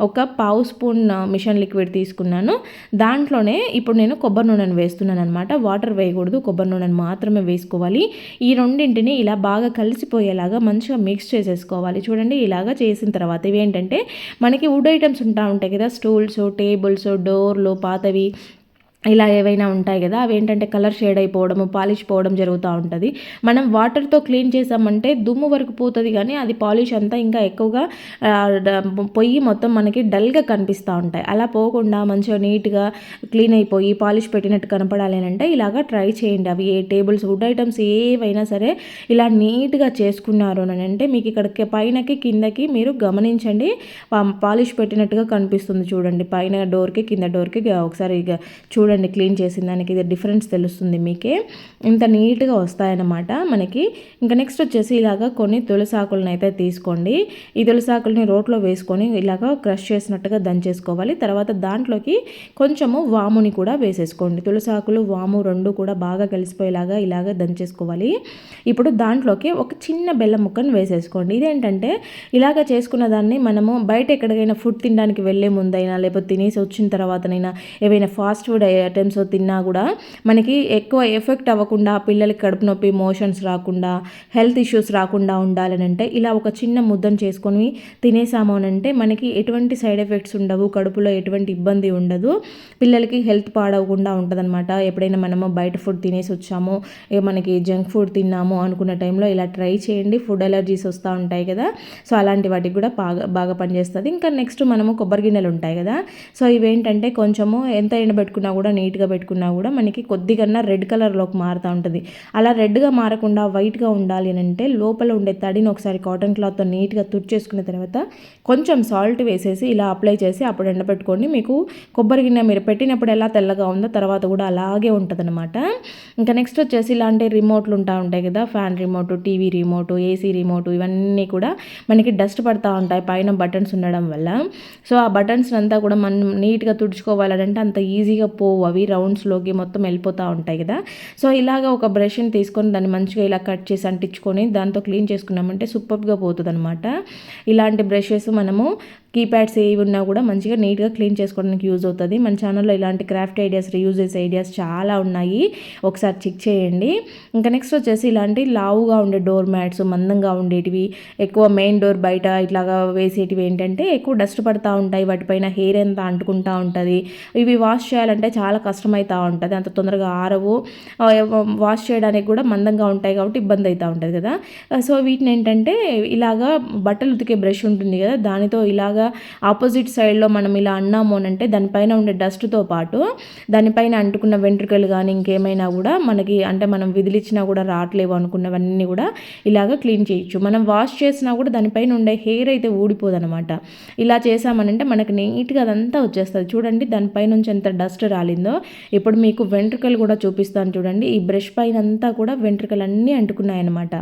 ఒక పావు స్పూన్ మిషన్ లిక్విడ్ తీసుకున్నాను. దాంట్లోనే ఇప్పుడు నేను కొబ్బరి నూనెను వేస్తున్నాను అనమాట వాటర్ వేయకూడదు కొబ్బరి నూనెను మాత్రమే వేసుకోవాలి. ఈ రెండింటిని ఇలా బాగా కలిసిపోయేలాగా మంచిగా మిక్స్ చేసేసుకోవాలి. చూడండి ఇలాగా చేసిన తర్వాత ఇవేంటంటే మనకి వుడ్ ఐటమ్స్ ఉంటా ఉంటాయి కదా స్టూల్స్ టేబుల్స్ డోర్లు పాతవి ఇలా ఏవైనా ఉంటాయి కదా అవి ఏంటంటే కలర్ షేడ్ అయిపోవడము పాలిష్ పోవడం జరుగుతూ ఉంటుంది. మనం వాటర్తో క్లీన్ చేసామంటే దుమ్ము వరకు పోతుంది కానీ అది పాలిష్ అంతా ఇంకా ఎక్కువగా పొయ్యి మొత్తం మనకి డల్గా కనిపిస్తూ ఉంటాయి. అలా పోకుండా మంచిగా నీట్గా క్లీన్ అయిపోయి పాలిష్ పెట్టినట్టు కనపడాలి అంటే ఇలాగా ట్రై చేయండి. అవి ఏ టేబుల్స్ వుడ్ ఐటమ్స్ ఏవైనా సరే ఇలా నీట్గా చేసుకున్నారు అని అంటే మీకు ఇక్కడ పైనకి కిందకి మీరు గమనించండి. పాలిష్ పెట్టినట్టుగా కనిపిస్తుంది చూడండి. పైన డోర్కి కింద డోర్కి ఒకసారి చూడండి. చూడండి క్లీన్ చేసిన దానికి ఇది డిఫరెన్స్ తెలుస్తుంది మీకే. ఇంత నీట్గా వస్తాయన్నమాట మనకి. ఇంకా నెక్స్ట్ వచ్చేసి ఇలాగ కొన్ని తులసాకులను అయితే తీసుకోండి. ఈ తులసాకుల్ని రోట్లో వేసుకొని ఇలాగ క్రష్ చేసినట్టుగా దంచేసుకోవాలి. తర్వాత దాంట్లోకి కొంచెము వాముని కూడా వేసేసుకోండి. తులసాకులు వాము రెండు కూడా బాగా కలిసిపోయేలాగా ఇలాగ దంచేసుకోవాలి. ఇప్పుడు దాంట్లోకి ఒక చిన్న బెల్లం ముక్కను వేసేసుకోండి. ఇదేంటంటే ఇలాగ చేసుకున్న దాన్ని మనము బయట ఎక్కడికైనా ఫుడ్ తినడానికి వెళ్ళే ముందైనా లేకపోతే తినేసి వచ్చిన తర్వాతనైనా ఏవైనా ఫాస్ట్ ఫుడ్ ఐటమ్స్ తిన్నా కూడా మనకి ఎక్కువ ఎఫెక్ట్ అవ్వకుండా పిల్లలకి కడుపు నొప్పి మోషన్స్ రాకుండా హెల్త్ ఇష్యూస్ రాకుండా ఉండాలని అంటే ఇలా ఒక చిన్న ముద్దను చేసుకొని తినేసాము అని అంటే మనకి ఎటువంటి సైడ్ ఎఫెక్ట్స్ ఉండవు కడుపులో ఎటువంటి ఇబ్బంది ఉండదు. పిల్లలకి హెల్త్ పాడవకుండా ఉంటుందన్నమాట. ఎప్పుడైనా మనము బయట ఫుడ్ తినేసి వచ్చాము మనకి జంక్ ఫుడ్ తిన్నాము అనుకున్న టైంలో ఇలా ట్రై చేయండి. ఫుడ్ అలర్జీస్ వస్తూ ఉంటాయి కదా. సో అలాంటి వాటికి కూడా బాగా బాగా పనిచేస్తుంది. ఇంకా నెక్స్ట్ మనము కొబ్బరి గిన్నెలు ఉంటాయి కదా. సో ఇవేంటంటే కొంచెము ఎంత ఎండబెట్టుకున్నా కూడా నీట్గా పెట్టుకున్నా కూడా మనకి కొద్దిగా రెడ్ కలర్లోకి మారుతూ ఉంటుంది. అలా రెడ్గా మారకుండా వైట్గా ఉండాలి అని అంటే లోపల ఉండే తడిని ఒకసారి కాటన్ క్లాత్తో నీట్గా తుడిచేసుకున్న తర్వాత కొంచెం సాల్ట్ వేసేసి ఇలా అప్లై చేసి అప్పుడు ఎండబెట్టుకోండి. మీకు కొబ్బరి గిన్నె మీరు పెట్టినప్పుడు ఎలా తెల్లగా ఉందో తర్వాత కూడా అలాగే ఉంటుంది అనమాట ఇంకా నెక్స్ట్ వచ్చేసి ఇలాంటి రిమోట్లు ఉంటా ఉంటాయి కదా fan remote TV remote AC remote ఇవన్నీ కూడా మనకి డస్ట్ పడుతూ ఉంటాయి పైన బటన్స్ ఉండడం వల్ల. సో ఆ బటన్స్ అంతా కూడా మనం నీట్గా తుడుచుకోవాలంటే అంత ఈజీగా పోవు. అవి రౌండ్స్లోకి మొత్తం వెళ్ళిపోతూ ఉంటాయి కదా. సో ఇలాగ ఒక బ్రష్ని తీసుకొని దాన్ని మంచిగా ఇలా కట్ చేసి అంటించుకొని దాంతో క్లీన్ చేసుకున్నామంటే సూపర్గా పోతుంది అనమాట ఇలాంటి బ్రషెస్ మనము కీప్యాడ్స్ ఏవి ఉన్నా కూడా మంచిగా నీట్గా క్లీన్ చేసుకోవడానికి యూజ్ అవుతుంది. మన ఛానల్లో ఇలాంటి క్రాఫ్ట్ ఐడియాస్ రీయూజెస్ ఐడియాస్ చాలా ఉన్నాయి. ఒకసారి చెక్ చేయండి. ఇంకా నెక్స్ట్ వచ్చేసి ఇలాంటి లావుగా ఉండే డోర్ మ్యాట్స్ మందంగా ఉండేటివి ఎక్కువ మెయిన్ డోర్ బయట ఇట్లాగా వేసేటివి ఏంటంటే ఎక్కువ డస్ట్ పడుతూ ఉంటాయి. వాటిపైన హెయిర్ ఎంత అంటుకుంటూ ఉంటుంది. ఇవి వాష్ చేయాలంటే చాలా కష్టమవుతూ ఉంటుంది. అంత తొందరగా ఆరవు. వాష్ చేయడానికి కూడా మందంగా ఉంటాయి కాబట్టి ఇబ్బంది అవుతూ ఉంటుంది కదా. సో వీటిని ఏంటంటే ఇలాగా బట్టలు ఉతికే బ్రష్ ఉంటుంది కదా దానితో ఇలాగా ఆపోజిట్ సైడ్లో మనం ఇలా అన్నాము అని అంటే దానిపైన ఉండే డస్ట్తో పాటు దానిపైన అంటుకున్న వెంట్రుకలు కానీ ఇంకేమైనా కూడా మనకి అంటే మనం విదిలిచ్చినా కూడా రావట్లేవు అనుకున్నవన్నీ కూడా ఇలాగ క్లీన్ చేయొచ్చు. మనం వాష్ చేసినా కూడా దానిపైన ఉండే హెయిర్ అయితే ఊడిపోదనమాట ఇలా చేసామనంటే మనకి నీట్గా అదంతా వచ్చేస్తుంది. చూడండి దానిపై నుంచి ఎంత డస్ట్ రాలిందో. ఇప్పుడు మీకు వెంట్రుకలు కూడా చూపిస్తాను చూడండి. ఈ బ్రష్ పైన అంతా కూడా వెంట్రుకలు అన్నీ అంటుకున్నాయన్నమాట.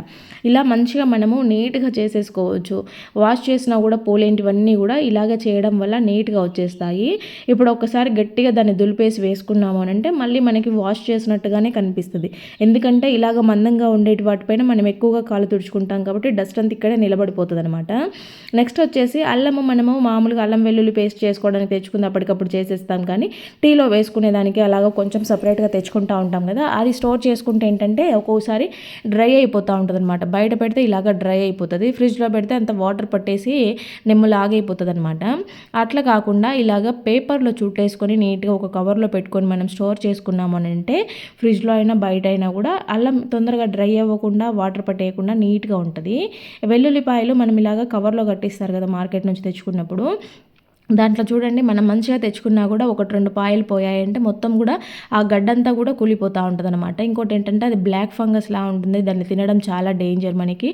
ఇలా మంచిగా మనము నీట్గా చేసేసుకోవచ్చు. వాష్ చేసినా కూడా పోలేంటివన్నీ కూడా కూడా ఇలాగ చేయడం వల్ల నీట్గా వచ్చేస్తాయి. ఇప్పుడు ఒకసారి గట్టిగా దాన్ని దులిపేసి వేసుకున్నాము అని అంటే మళ్ళీ మనకి వాష్ చేసినట్టుగానే కనిపిస్తుంది. ఎందుకంటే ఇలాగ మందంగా ఉండేటి వాటిపైన మనం ఎక్కువగా కాలు తుడుచుకుంటాం కాబట్టి డస్ట్ అంతా ఇక్కడే నిలబడిపోతుంది అనమాట నెక్స్ట్ వచ్చేసి అల్లము మనము మామూలుగా అల్లం వెల్లుల్లి పేస్ట్ చేసుకోవడానికి తెచ్చుకుంది అప్పటికప్పుడు చేసేస్తాం కానీ టీలో వేసుకునేదానికి అలాగ కొంచెం సపరేట్గా తెచ్చుకుంటూ ఉంటాం కదా. అది స్టోర్ చేసుకుంటే ఏంటంటే ఒక్కోసారి డ్రై అయిపోతూ ఉంటుంది అనమాట బయట పెడితే ఇలాగ డ్రై అయిపోతుంది. ఫ్రిడ్జ్లో పెడితే అంత వాటర్ పట్టేసి నిమ్మలాగైపోతుంది. అయిపోతుంది అనమాట అట్లా కాకుండా ఇలాగ పేపర్లో చుట్టేసుకొని నీట్గా ఒక కవర్లో పెట్టుకొని మనం స్టోర్ చేసుకున్నాము అని అంటే ఫ్రిడ్జ్లో అయినా బయట అయినా కూడా అల్లం తొందరగా డ్రై అవ్వకుండా వాటర్ పట్టేయకుండా నీట్గా ఉంటుంది. వెల్లుల్లిపాయలు మనం ఇలాగ కవర్లో కట్టిస్తారు కదా మార్కెట్ నుంచి తెచ్చుకున్నప్పుడు దాంట్లో చూడండి మనం మంచిగా తెచ్చుకున్నా కూడా ఒకటి రెండు పాయలు పోయాయంటే మొత్తం కూడా ఆ గడ్డంతా కూడా కూలిపోతూ ఉంటుంది అనమాట ఇంకోటి ఏంటంటే అది బ్లాక్ ఫంగస్ లా ఉంటుంది దాన్ని తినడం చాలా డేంజర్ మనకి.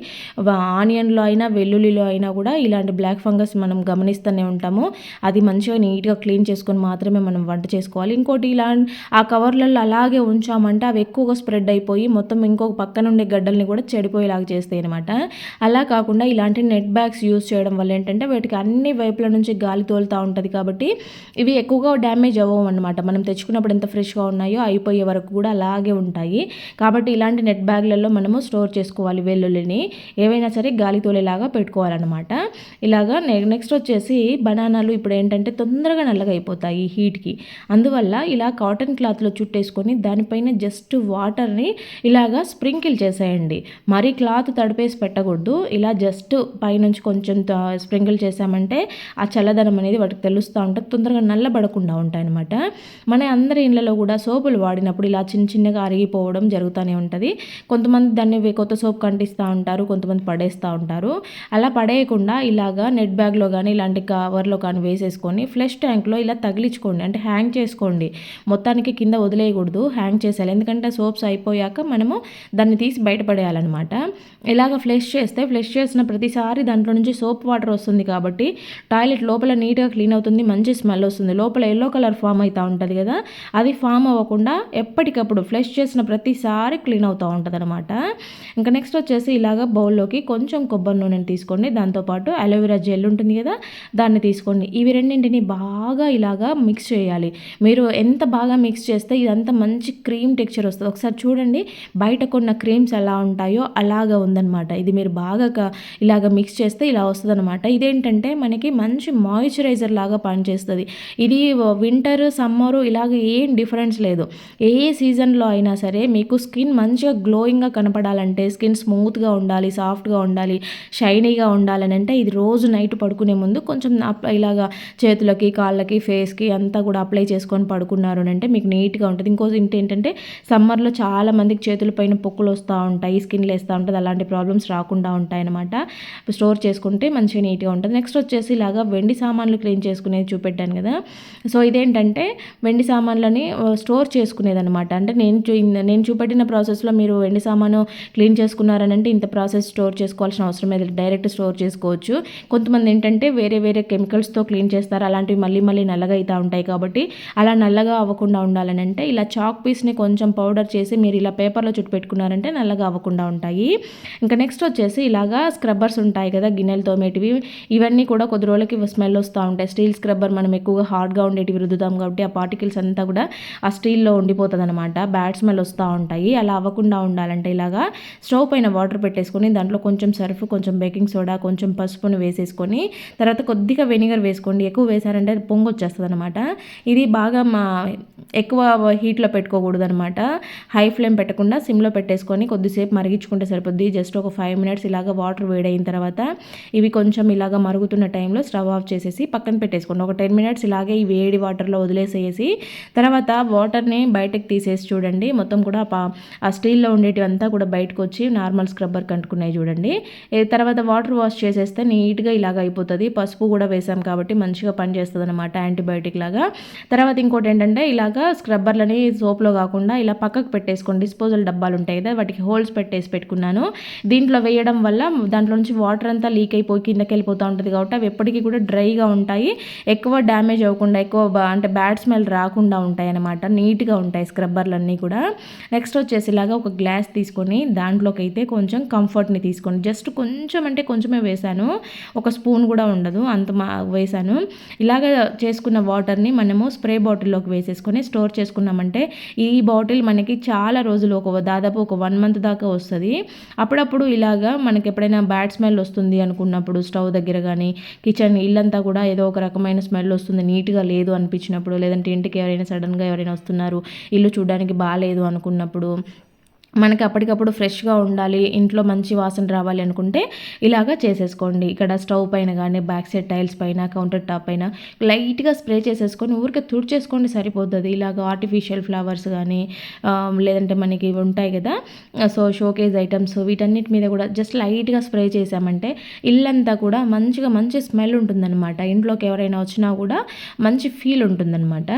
ఆనియన్లో అయినా వెల్లుల్లిలో అయినా కూడా ఇలాంటి బ్లాక్ ఫంగస్ మనం గమనిస్తూనే ఉంటాము. అది మంచిగా నీట్గా క్లీన్ చేసుకొని మాత్రమే మనం వంట చేసుకోవాలి. ఇంకోటి ఇలా ఆ కవర్లలో అలాగే ఉంచామంటే అవి ఎక్కువగా స్ప్రెడ్ అయిపోయి మొత్తం ఇంకొక పక్కన ఉండే గడ్డల్ని కూడా చెడిపోయేలాగా చేస్తాయి అనమాట అలా కాకుండా ఇలాంటి నెట్ బ్యాగ్స్ యూస్ చేయడం వల్ల ఏంటంటే వాటికి అన్ని వైపుల నుంచి గాలి తోలు వెళ్తూ ఉంటుంది కాబట్టి ఇవి ఎక్కువగా డ్యామేజ్ అవ్వవు అనమాట మనం తెచ్చుకున్నప్పుడు ఎంత ఫ్రెష్గా ఉన్నాయో అయిపోయే వరకు కూడా అలాగే ఉంటాయి. కాబట్టి ఇలాంటి నెట్ బ్యాగ్లలో మనము స్టోర్ చేసుకోవాలి వెల్లుల్లిని. ఏవైనా సరే గాలి తోలేలాగా పెట్టుకోవాలన్నమాట. ఇలాగా నెక్స్ట్ వచ్చేసి బనానాలు ఇప్పుడు ఏంటంటే తొందరగా నల్లగా అయిపోతాయి హీట్కి అందువల్ల ఇలా కాటన్ క్లాత్లో చుట్టేసుకొని దానిపైన జస్ట్ వాటర్ని ఇలాగా స్ప్రింకిల్ చేసేయండి. మరీ క్లాత్ తడిపేసి పెట్టకూడదు. ఇలా జస్ట్ పైనుంచి కొంచెం స్ప్రింకిల్ చేసామంటే ఆ చల్లదనం అనేది అనేది వాటికి తెలుస్తూ ఉంటుంది తొందరగా నల్లబడకుండా ఉంటాయన్నమాట. మన అందరి ఇళ్ళలో కూడా సోపులు వాడినప్పుడు ఇలా చిన్న చిన్నగా అరిగిపోవడం జరుగుతూనే ఉంటుంది. కొంతమంది దాన్ని కొత్త సోప్ కంటిస్తూ ఉంటారు కొంతమంది పడేస్తూ ఉంటారు. అలా పడేయకుండా ఇలాగా నెట్ బ్యాగ్లో కానీ ఇలాంటి కవర్లో కానీ వేసేసుకొని ఫ్లెష్ ట్యాంక్లో ఇలా తగిలించుకోండి. అంటే హ్యాంగ్ చేసుకోండి. మొత్తానికి కింద వదిలేయకూడదు హ్యాంగ్ చేసేయాలి. ఎందుకంటే సోప్స్ అయిపోయాక మనము దాన్ని తీసి బయటపడేయాలన్నమాట. ఇలాగ ఫ్లెష్ చేస్తే ఫ్లెష్ చేసిన ప్రతిసారి దాంట్లో నుంచి సోప్ వాటర్ వస్తుంది కాబట్టి టాయిలెట్ లోపల నీట్గా క్లీన్ అవుతుంది మంచి స్మెల్ వస్తుంది. లోపల ఎల్లో కలర్ ఫామ్ అవుతూ ఉంటుంది కదా అది ఫామ్ అవ్వకుండా ఎప్పటికప్పుడు ఫ్లెష్ చేసిన ప్రతిసారి క్లీన్ అవుతూ ఉంటుంది అనమాట ఇంకా నెక్స్ట్ వచ్చేసి ఇలాగ బౌల్లోకి కొంచెం కొబ్బరి నూనెని తీసుకోండి. దాంతోపాటు అలోవెరా జెల్ ఉంటుంది కదా దాన్ని తీసుకోండి. ఇవి రెండింటిని బాగా ఇలాగా మిక్స్ చేయాలి. మీరు ఎంత బాగా మిక్స్ చేస్తే ఇదంతా మంచి క్రీమ్ టెక్చర్ వస్తుంది. ఒకసారి చూడండి బయట కొన్న క్రీమ్స్ ఎలా ఉంటాయో అలాగా ఉందన్నమాట. ఇది మీరు బాగా ఇలాగ మిక్స్ చేస్తే ఇలా వస్తుంది అనమాట ఇదేంటంటే మనకి మంచి మాయిశ్చరైజర్ లాగా పనిచేస్తుంది. ఇది వింటర్ సమ్మరు ఇలాగ ఏం డిఫరెన్స్ లేదు. ఏ సీజన్లో అయినా సరే మీకు స్కిన్ మంచిగా గ్లోయింగ్గా కనపడాలంటే స్కిన్ స్మూత్గా ఉండాలి సాఫ్ట్గా ఉండాలి షైనీగా ఉండాలని అంటే ఇది రోజు నైట్ పడుకునే ముందు కొంచెం ఇలాగా చేతులకి కాళ్ళకి ఫేస్కి అంతా కూడా అప్లై చేసుకొని పడుకున్నారు అంటే మీకు నీట్గా ఉంటుంది. ఇంకో ఏంటంటే సమ్మర్లో చాలా మందికి చేతుల పైన పొక్కులు వస్తూ ఉంటాయి స్కిన్ లేస్తూ ఉంటుంది అలాంటి ప్రాబ్లమ్స్ రాకుండా ఉంటాయి అనమాట స్టోర్ చేసుకుంటే మంచిగా నీట్గా ఉంటుంది. నెక్స్ట్ వచ్చేసి ఇలాగా వెండి సామాన్లు క్లీన్ చేసుకునేది చూపెట్టాను కదా. సో ఇదేంటంటే వెండి సామాన్లని స్టోర్ చేసుకునేది అనమాట అంటే నేను చూ నేను చూపెట్టిన ప్రాసెస్లో మీరు వెండి సామాను క్లీన్ చేసుకున్నారని అంటే ఇంత ప్రాసెస్ స్టోర్ చేసుకోవాల్సిన అవసరం లేదు. డైరెక్ట్ స్టోర్ చేసుకోవచ్చు. కొంతమంది ఏంటంటే వేరే వేరే కెమికల్స్తో క్లీన్ చేస్తారు. అలాంటివి మళ్ళీ మళ్ళీ నల్లగా అవుతూ ఉంటాయి కాబట్టి అలా నల్లగా అవ్వకుండా ఉండాలని అంటే ఇలా చాక్ పీస్ని కొంచెం పౌడర్ చేసి మీరు ఇలా పేపర్లో చుట్టు పెట్టుకున్నారంటే నల్లగా అవ్వకుండా ఉంటాయి. ఇంకా నెక్స్ట్ వచ్చేసి ఇలాగా స్క్రబ్బర్స్ ఉంటాయి కదా గిన్నెలు తోమేటివి. ఇవన్నీ కూడా కొద్ది రోజులకి స్మెల్ వస్తూ ఉంటాయి. స్టీల్ స్క్రబ్బర్ మనం ఎక్కువగా హార్డ్గా ఉండేటివి రుద్దుతాం కాబట్టి ఆ పార్టికల్స్ అంతా కూడా ఆ స్టీల్లో ఉండిపోతుంది అనమాట బ్యాడ్ స్మెల్ వస్తూ ఉంటాయి. అలా అవ్వకుండా ఉండాలంటే ఇలాగా స్టవ్ పైన వాటర్ పెట్టేసుకొని దాంట్లో కొంచెం సర్ఫ్ కొంచెం బేకింగ్ సోడా కొంచెం పసుపును వేసేసుకొని తర్వాత కొద్దిగా వెనిగర్ వేసుకోండి. ఎక్కువ వేసారంటే పొంగు వచ్చేస్తుంది అనమాట ఇది బాగా మా ఎక్కువ హీట్లో పెట్టుకోకూడదు అనమాట హై ఫ్లేమ్ పెట్టకుండా సిమ్లో పెట్టేసుకొని కొద్దిసేపు మరిగించుకుంటే సరిపోద్ది. జస్ట్ ఒక ఫైవ్ మినిట్స్ ఇలాగ వాటర్ వేడైన తర్వాత ఇవి కొంచెం ఇలాగ మరుగుతున్న టైంలో స్టవ్ ఆఫ్ చేసేసి పక్కన పెట్టేసుకోండి. ఒక టెన్ మినిట్స్ ఇలాగే ఈ వేడి వాటర్లో వదిలేసేసి తర్వాత వాటర్ని బయటకు తీసేసి చూడండి. మొత్తం కూడా ఆ స్టీల్లో ఉండేటివంతా కూడా బయటకు వచ్చి నార్మల్ స్క్రబ్బర్ కంటుకున్నాయి చూడండి. తర్వాత వాటర్ వాష్ చేసేస్తే నీట్గా ఇలాగ అయిపోతుంది. పసుపు కూడా వేసాం కాబట్టి మంచిగా పనిచేస్తుంది అనమాట యాంటీబయాటిక్ లాగా. తర్వాత ఇంకోటి ఏంటంటే ఇలాగా స్క్రబ్బర్లని సోప్లో కాకుండా ఇలా పక్కకు పెట్టేసుకోండి. డిస్పోజల్ డబ్బాలు ఉంటాయి కదా వాటికి హోల్స్ పెట్టేసి పెట్టుకున్నాను. దీంట్లో వేయడం వల్ల దాంట్లో నుంచి వాటర్ అంతా లీక్ అయిపోయి కిందకి వెళ్ళిపోతూ ఉంటుంది కాబట్టి అవి ఎప్పటికీ కూడా డ్రైగా ఉంటాయి ఉంటాయి. ఎక్కువ డ్యామేజ్ అవ్వకుండా ఎక్కువ అంటే బ్యాడ్ స్మెల్ రాకుండా ఉంటాయి అనమాట నీట్గా ఉంటాయి స్క్రబ్బర్లన్నీ కూడా. నెక్స్ట్ వచ్చేసి ఇలాగా ఒక గ్లాస్ తీసుకొని దాంట్లోకి అయితే కొంచెం కంఫర్ట్ని తీసుకొని జస్ట్ కొంచెం అంటే కొంచెమే వేసాను ఒక స్పూన్ కూడా ఉండదు. అంత మా వేశాను. ఇలాగ చేసుకున్న వాటర్ని మనము స్ప్రే బాటిల్లోకి వేసేసుకొని స్టోర్ చేసుకున్నామంటే ఈ బాటిల్ మనకి చాలా రోజులు ఒక దాదాపు ఒక వన్ మంత్ దాకా వస్తుంది. అప్పుడప్పుడు ఇలాగా మనకి ఎప్పుడైనా బ్యాడ్ స్మెల్ వస్తుంది అనుకున్నప్పుడు స్టవ్ దగ్గర కానీ కిచెన్ ఇల్లంతా కూడా ఏదో ఒక రకమైన స్మెల్ వస్తుంది నీట్గా లేదు అనిపించినప్పుడు లేదంటే ఇంటికి ఎవరైనా సడన్గా ఎవరైనా వస్తున్నారు ఇల్లు చూడడానికి బాగాలేదు అనుకున్నప్పుడు మనకి అప్పటికప్పుడు ఫ్రెష్గా ఉండాలి ఇంట్లో మంచి వాసన రావాలి అనుకుంటే ఇలాగా చేసేసుకోండి. ఇక్కడ స్టవ్ పైన కానీ బ్యాక్ సైడ్ టైల్స్ పైన కౌంటర్ టాప్ పైన లైట్గా స్ప్రే చేసేసుకొని ఊరికే తుడిచేసుకోండి సరిపోతుంది ఇలాగ ఆర్టిఫిషియల్ ఫ్లవర్స్ కానీ లేదంటే మనకి ఉంటాయి కదా సో షోకేజ్ ఐటమ్స్ వీటన్నిటి మీద కూడా జస్ట్ లైట్గా స్ప్రే చేసామంటే ఇల్లంతా కూడా మంచిగా మంచి స్మెల్ ఉంటుందన్నమాట. ఇంట్లోకి ఎవరైనా వచ్చినా కూడా మంచి ఫీల్ ఉంటుందన్నమాట.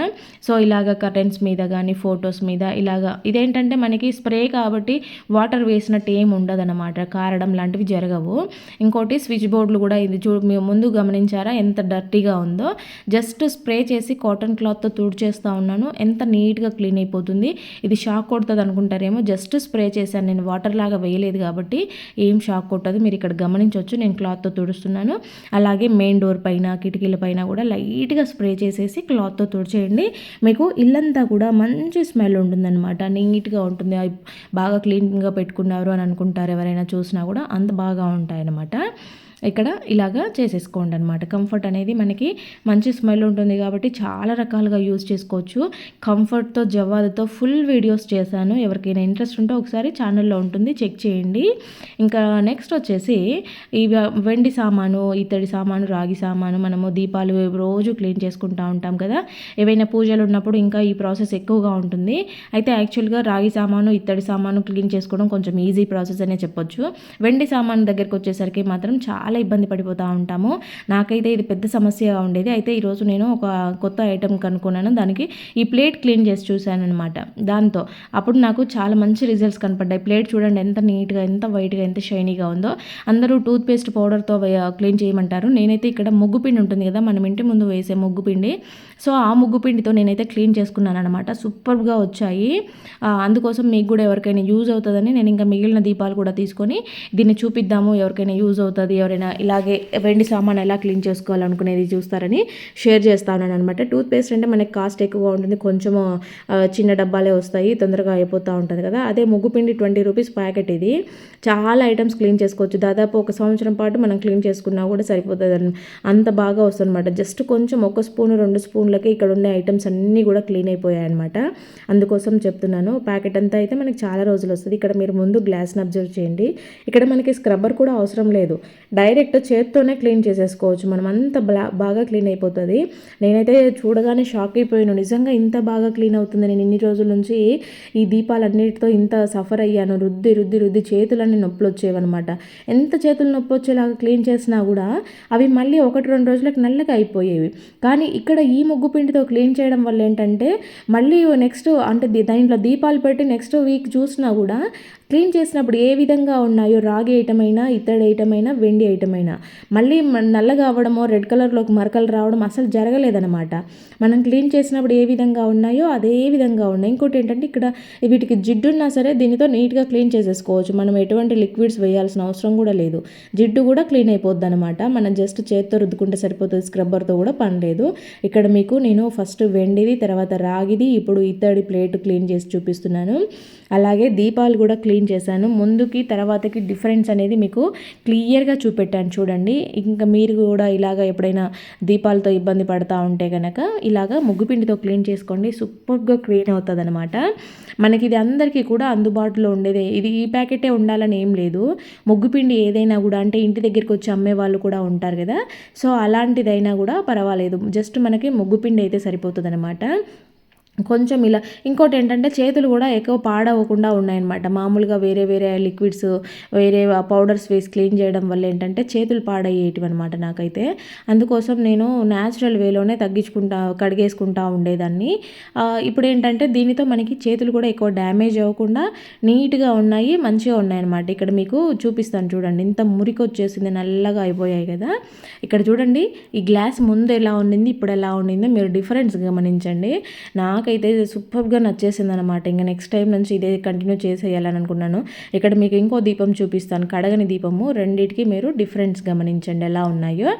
సో ఇలాగ కర్టెన్స్ మీద కానీ ఫొటోస్ మీద ఇలాగ ఇదేంటంటే మనకి స్ప్రే కాబట్టి వాటర్ వేసినట్టు ఏమి ఉండదన్నమాట. కారడం లాంటివి జరగవు. ఇంకోటి స్విచ్ బోర్డులు కూడా ఇది చూ మేము ముందు గమనించారా? ఎంత డర్టీగా ఉందో. జస్ట్ స్ప్రే చేసి కాటన్ క్లాత్తో తుడిచేస్తూ ఉన్నాను. ఎంత నీట్గా క్లీన్ అయిపోతుంది. ఇది షాక్ కొడుతుంది అనుకుంటారేమో. జస్ట్ స్ప్రే చేశాను. నేను వాటర్ లాగా వేయలేదు కాబట్టి ఏం షాక్ కొట్టదు. మీరు ఇక్కడ గమనించవచ్చు. నేను క్లాత్తో తుడుస్తున్నాను. అలాగే మెయిన్ డోర్ పైన కిటికీల పైన కూడా లైట్గా స్ప్రే చేసేసి క్లాత్తో తుడిచేయండి. మీకు ఇల్లంతా కూడా మంచి స్మెల్ ఉంటుందన్నమాట. నీట్గా ఉంటుంది. బాగా క్లీన్గా పెట్టుకున్నారు అని అనుకుంటారు ఎవరైనా చూసినా కూడా అంత బాగా ఉంటాయన్నమాట. ఇక్కడ ఇలాగా చేసేసుకోండి అనమాట కంఫర్ట్ అనేది మనకి మంచి స్మెల్ ఉంటుంది కాబట్టి చాలా రకాలుగా యూజ్ చేసుకోవచ్చు. కంఫర్ట్తో జవాదుతో ఫుల్ వీడియోస్ చేశాను. ఎవరికైనా ఇంట్రెస్ట్ ఉంటే ఒకసారి ఛానల్లో ఉంటుంది చెక్ చేయండి. ఇంకా నెక్స్ట్ వచ్చేసి ఈ వెండి సామాను ఇత్తడి సామాను రాగి సామాను మనము దీపాలు రోజు క్లీన్ చేసుకుంటూ ఉంటాం కదా. ఏవైనా పూజలు ఉన్నప్పుడు ఇంకా ఈ ప్రాసెస్ ఎక్కువగా ఉంటుంది. అయితే యాక్చువల్గా రాగి సామాను ఇత్తడి సామాను క్లీన్ చేసుకోవడం కొంచెం ఈజీ ప్రాసెస్ అనే చెప్పొచ్చు. వెండి సామాను దగ్గరికి వచ్చేసరికి మాత్రం చాలా చాలా ఇబ్బంది పడిపోతూ ఉంటాము. నాకైతే ఇది పెద్ద సమస్యగా ఉండేది. అయితే ఈరోజు నేను ఒక కొత్త ఐటెం కనుక్కున్నాను. దానికి ఈ ప్లేట్ క్లీన్ చేసి చూశాను అనమాట దాంతో అప్పుడు నాకు చాలా మంచి రిజల్ట్స్ కనపడ్డాయి. ప్లేట్ చూడండి ఎంత నీట్గా ఎంత వైట్గా ఎంత షైనీగా ఉందో. అందరూ టూత్ పేస్ట్ పౌడర్తో క్లీన్ చేయమంటారు. నేనైతే ఇక్కడ ముగ్గు పిండి ఉంటుంది కదా మనం ఇంటి ముందు వేసే ముగ్గు పిండి. సో ఆ ముగ్గు పిండితో నేనైతే క్లీన్ చేసుకున్నాను అనమాట సూపర్గా వచ్చాయి. అందుకోసం మీకు కూడా ఎవరికైనా యూజ్ అవుతుందని నేను ఇంకా మిగిలిన దీపాలు కూడా తీసుకొని దీన్ని చూపిద్దాము. ఎవరికైనా యూజ్ అవుతుంది ఎవరైనా ఎవరైనా ఇలాగే వెండి సామాన్ ఎలా క్లీన్ చేసుకోవాలనుకునేది చూస్తారని షేర్ చేస్తాను అనమాట టూత్ పేస్ట్ అంటే మనకి కాస్ట్ ఎక్కువగా ఉంటుంది. కొంచెం చిన్న డబ్బాలే వస్తాయి. తొందరగా అయిపోతూ ఉంటుంది కదా. అదే ముగ్గుపిండి ట్వంటీ రూపీస్ ప్యాకెట్ ఇది. చాలా ఐటమ్స్ క్లీన్ చేసుకోవచ్చు. దాదాపు ఒక సంవత్సరం పాటు మనం క్లీన్ చేసుకున్నా కూడా సరిపోతుంది అంత బాగా వస్తుందన్నమాట. జస్ట్ కొంచెం ఒక స్పూన్ రెండు స్పూన్లకి ఇక్కడ ఉండే ఐటమ్స్ అన్నీ కూడా క్లీన్ అయిపోయాయి అనమాట అందుకోసం చెప్తున్నాను. ప్యాకెట్ అంతా అయితే మనకి చాలా రోజులు వస్తుంది. ఇక్కడ మీరు ముందు గ్లాస్ని అబ్జర్వ్ చేయండి. ఇక్కడ మనకి స్క్రబ్బర్ కూడా అవసరం లేదు. డై డైరెక్ట్ చేత్తోనే క్లీన్ చేసేసుకోవచ్చు. మనం అంత బాగా క్లీన్ అయిపోతుంది. నేనైతే చూడగానే షాక్ అయిపోయాను. నిజంగా ఇంత బాగా క్లీన్ అవుతుంది. నేను ఇన్ని రోజుల నుంచి ఈ దీపాలన్నిటితో ఇంత సఫర్ అయ్యాను. రుద్ది రుద్ది రుద్ది చేతులన్నీ నొప్పులు వచ్చేవన్నమాట ఎంత చేతులు నొప్పి వచ్చేలాగా క్లీన్ చేసినా కూడా అవి మళ్ళీ ఒకటి రెండు రోజులకు నల్లగా అయిపోయేవి. కానీ ఇక్కడ ఈ ముగ్గు పిండితో క్లీన్ చేయడం వల్ల ఏంటంటే మళ్ళీ నెక్స్ట్ అంటే దాంట్లో దీపాలు పెట్టి నెక్స్ట్ వీక్ చూసినా కూడా క్లీన్ చేసినప్పుడు ఏ విధంగా ఉన్నాయో రాగి ఐటమ్ అయినా ఇత్తడి ఐటమ్ అయినా వెండి ఐటమ్ అయినా మళ్ళీ నల్లగా అవ్వడమో రెడ్ కలర్లోకి మరకలు రావడం అసలు జరగలేదనమాట మనం క్లీన్ చేసినప్పుడు ఏ విధంగా ఉన్నాయో అదే విధంగా ఉన్నాయి. ఇంకోటి ఏంటంటే ఇక్కడ వీటికి జిడ్డు ఉన్నా సరే దీనితో నీట్గా క్లీన్ చేసేసుకోవచ్చు. మనం ఎటువంటి లిక్విడ్స్ వేయాల్సిన అవసరం కూడా లేదు. జిడ్డు కూడా క్లీన్ అయిపోద్ది అనమాట మనం జస్ట్ చేత్తో రుద్దుకుంటే సరిపోతుంది. స్క్రబ్బర్తో కూడా పని లేదు. ఇక్కడ మీకు నేను ఫస్ట్ వెండిది తర్వాత రాగిది ఇప్పుడు ఇత్తడి ప్లేట్ క్లీన్ చేసి చూపిస్తున్నాను. అలాగే దీపాలు కూడా క్లీన్ చేశాను. ముందుకి తర్వాతకి డిఫరెన్స్ అనేది మీకు క్లియర్గా చూపెట్టాను. చూడండి. ఇంకా మీరు కూడా ఇలాగ ఎప్పుడైనా దీపాలతో ఇబ్బంది పడతా ఉంటే కనుక ఇలాగ ముగ్గుపిండితో క్లీన్ చేసుకోండి. సూపర్గా క్లీన్ అవుతుంది అనమాట మనకి ఇది అందరికీ కూడా అందుబాటులో ఉండేదే. ఇది ఈ ప్యాకెటే ఉండాలని ఏం లేదు. ముగ్గుపిండి ఏదైనా కూడా అంటే ఇంటి దగ్గరికి వచ్చి అమ్మే వాళ్ళు కూడా ఉంటారు కదా. సో అలాంటిదైనా కూడా పర్వాలేదు. జస్ట్ మనకి ముగ్గుపిండి అయితే సరిపోతుంది అనమాట కొంచెం ఇలా ఇంకోటి ఏంటంటే చేతులు కూడా ఎక్కువ పాడవకుండా ఉన్నాయన్నమాట. మామూలుగా వేరే వేరే లిక్విడ్స్ వేరే పౌడర్స్ వేసి క్లీన్ చేయడం వల్ల ఏంటంటే చేతులు పాడయ్యేటివి అనమాట నాకైతే. అందుకోసం నేను న్యాచురల్ వేలోనే తగ్గించుకుంటా కడిగేసుకుంటా ఉండేదాన్ని. ఇప్పుడు ఏంటంటే దీనితో మనకి చేతులు కూడా ఎక్కువ డ్యామేజ్ అవ్వకుండా నీట్గా ఉన్నాయి మంచిగా ఉన్నాయి అనమాట ఇక్కడ మీకు చూపిస్తాను చూడండి. ఇంత మురికి వచ్చేసింది నల్లగా అయిపోయాయి కదా. ఇక్కడ చూడండి ఈ గ్లాస్ ముందు ఎలా ఉండింది ఇప్పుడు ఎలా ఉండిందో మీరు డిఫరెన్స్ గమనించండి. నాకు నాకైతే సూపర్గా నచ్చేసింది అనమాట ఇంకా నెక్స్ట్ టైం నుంచి ఇదే కంటిన్యూ చేసేయాలని అనుకున్నాను. ఇక్కడ మీకు ఇంకో దీపం చూపిస్తాను. కడగని దీపము. రెండింటికి మీరు డిఫరెన్స్ గమనించండి. ఎలా ఉన్నాయో.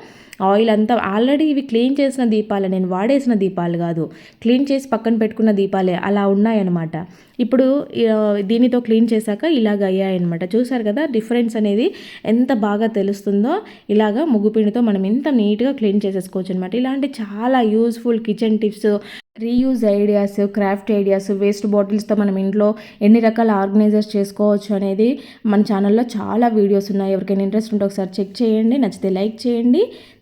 ఆయిల్ అంతా ఆల్రెడీ ఇవి క్లీన్ చేసిన దీపాలే నేను వాడేసిన దీపాలు కాదు. క్లీన్ చేసి పక్కన పెట్టుకున్న దీపాలే అలా ఉన్నాయన్నమాట. ఇప్పుడు దీనితో క్లీన్ చేశాక ఇలాగ అయ్యాయన్నమాట. చూసారు కదా డిఫరెన్స్ అనేది ఎంత బాగా తెలుస్తుందో ఇలాగా ముగ్గుపిండితో మనం ఎంత నీట్గా క్లీన్ చేసేసుకోవచ్చు అనమాట ఇలాంటి చాలా useful kitchen tips reuse ideas craft ideas waste బాటిల్స్తో మనం ఇంట్లో ఎన్ని రకాల ఆర్గనైజర్స్ చేసుకోవచ్చు అనేది మన ఛానల్లో చాలా వీడియోస్ ఉన్నాయి. ఎవరికైనా ఇంట్రెస్ట్ ఉంటే ఒకసారి చెక్ చేయండి. నచ్చితే లైక్ చేయండి.